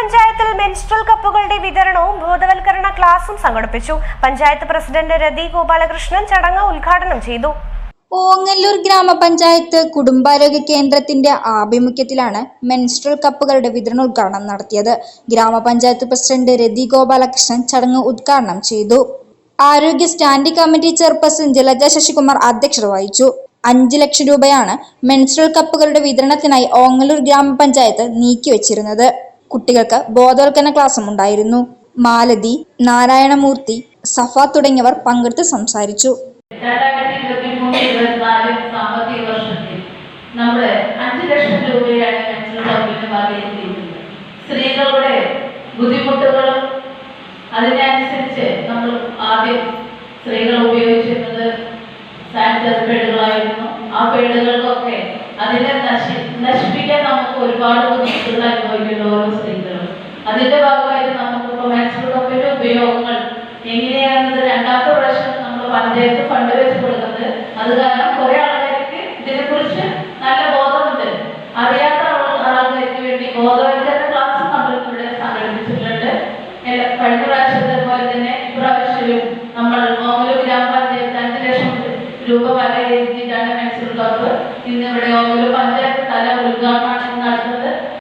പഞ്ചായത്തിൽ മെൻസ്ട്രൽ കപ്പുകളുടെ വിതരണവും ബോധവൽക്കരണ ക്ലാസും സംഘടിപ്പിച്ചു. പഞ്ചായത്ത് പ്രസിഡന്റ് രതി ഗോപാലകൃഷ്ണൻ ചടങ്ങ് ഉദ്ഘാടനം ചെയ്തു. ഓങ്ങല്ലൂർ ഗ്രാമപഞ്ചായത്ത് കുടുംബാരോഗ്യ കേന്ദ്രത്തിന്റെ ആഭിമുഖ്യത്തിലാണ് മെൻസ്ട്രൽ കപ്പുകളുടെ വിതരണോദ്ഘാടനം നടത്തിയത്. ഗ്രാമപഞ്ചായത്ത് പ്രസിഡന്റ് രതി ഗോപാലകൃഷ്ണൻ ചടങ്ങ് ഉദ്ഘാടനം ചെയ്തു. ആരോഗ്യ standing committee chairperson Jalaja Sasikumar അധ്യക്ഷത വഹിച്ചു. അഞ്ചു ലക്ഷം രൂപയാണ് മെൻസ്ട്രൽ കപ്പുകളുടെ വിതരണത്തിനായി ഓങ്ങല്ലൂർ ഗ്രാമപഞ്ചായത്ത് നീക്കിവച്ചിരുന്നത്. കുട്ടികൾക്ക് ബോധവൽക്കരണ ക്ലാസും ഉണ്ടായിരുന്നു. മാലതി നാരായണമൂർത്തി സഫ തുടങ്ങിയവർ പങ്കെടുത്ത് സംസാരിച്ചു. സാമ്പത്തിക വർഷത്തിൽ നമ്മൾ അഞ്ച് ലക്ഷം രൂപയാണ് കപ്പിന് വകയിരുത്തിയിട്ടുള്ളത് സ്ത്രീകളുടെ ബുദ്ധിമുട്ടുകളും അതിനനുസരിച്ച് നമ്മൾ ആദ്യം സ്ത്രീകൾ ഉപയോഗിച്ചിരുന്നത് സാനിറ്ററി പേഡുകളായിരുന്നു. ആ പേഡുകൾക്കൊക്കെ അതിനെ നശി നശിപ്പിക്കാൻ നമുക്ക് ഒരുപാട് ബുദ്ധിമുട്ടുകൾ ഓരോ സ്ത്രീകളും. അതിന്റെ ഭാഗമായിട്ട് നമുക്കിപ്പോൾ മെൻസ്ട്രൽ കപ്പിന്റെ ഉപയോഗങ്ങൾ എങ്ങനെയാണെന്നത് രണ്ടാമത്തെ പ്രാവശ്യം നമ്മൾ പഞ്ചായത്ത് ഫണ്ട് വെച്ച് കൊടുക്കുന്നത്. അത് കാരണം കുറെ ആൾക്കാർക്ക് ഇതിനെക്കുറിച്ച് നല്ല ബോധമുണ്ട്. അറിയാത്ത ആൾ- ആൾക്കാർക്ക് വേണ്ടി ബോധവൽക്കരണ ക്ലാസ് നമ്മൾ ഇവിടെ സംഘടിപ്പിച്ചിട്ടുണ്ട്. കഴിഞ്ഞ പ്രാവശ്യത്തെ പോലെ തന്നെ ഇപ്രാവശ്യവും നമ്മൾ ഓമലു ഗ്രാമപഞ്ചായത്ത് അഞ്ച് ലക്ഷം രൂപ വരെ എഴുതിയിട്ടാണ് മാക്സിമം കപ്പ് ഇന്ന് ഇവിടെ